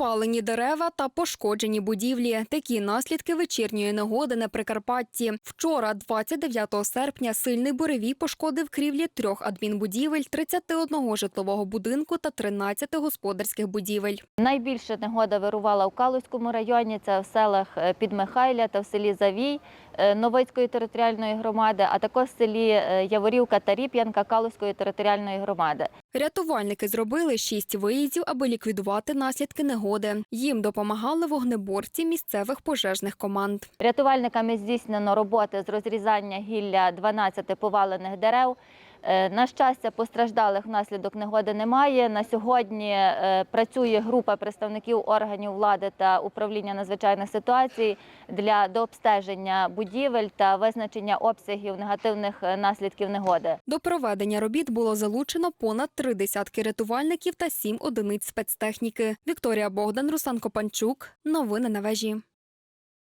Повалені дерева та пошкоджені будівлі. Такі наслідки вечірньої негоди на Прикарпатті. Вчора, 29 серпня, сильний буревій пошкодив крівлі трьох адмінбудівель, 31 житлового будинку та 13 господарських будівель. Найбільша негода вирувала у Калузькому районі, це в селах е, Підмихайля та в селі Завій е, Новицької територіальної громади, а також в селі е, Яворівка та Ріп'янка Калузької територіальної громади. Рятувальники зробили шість виїздів, аби ліквідувати наслідки негоди. Їм допомагали вогнеборці місцевих пожежних команд. Рятувальниками здійснено роботи з розрізання гілля 12 повалених дерев. Е, На щастя, постраждалих внаслідок негоди немає. На сьогодні е, працює група представників органів влади та управління надзвичайних ситуацій для дообстеження будівель та визначення обсягів негативних е, наслідків негоди. До проведення робіт було залучено понад три десятки рятувальників та сім одиниць спецтехніки. Вікторія Богдан, Руслан Копанчук. Новини на вежі.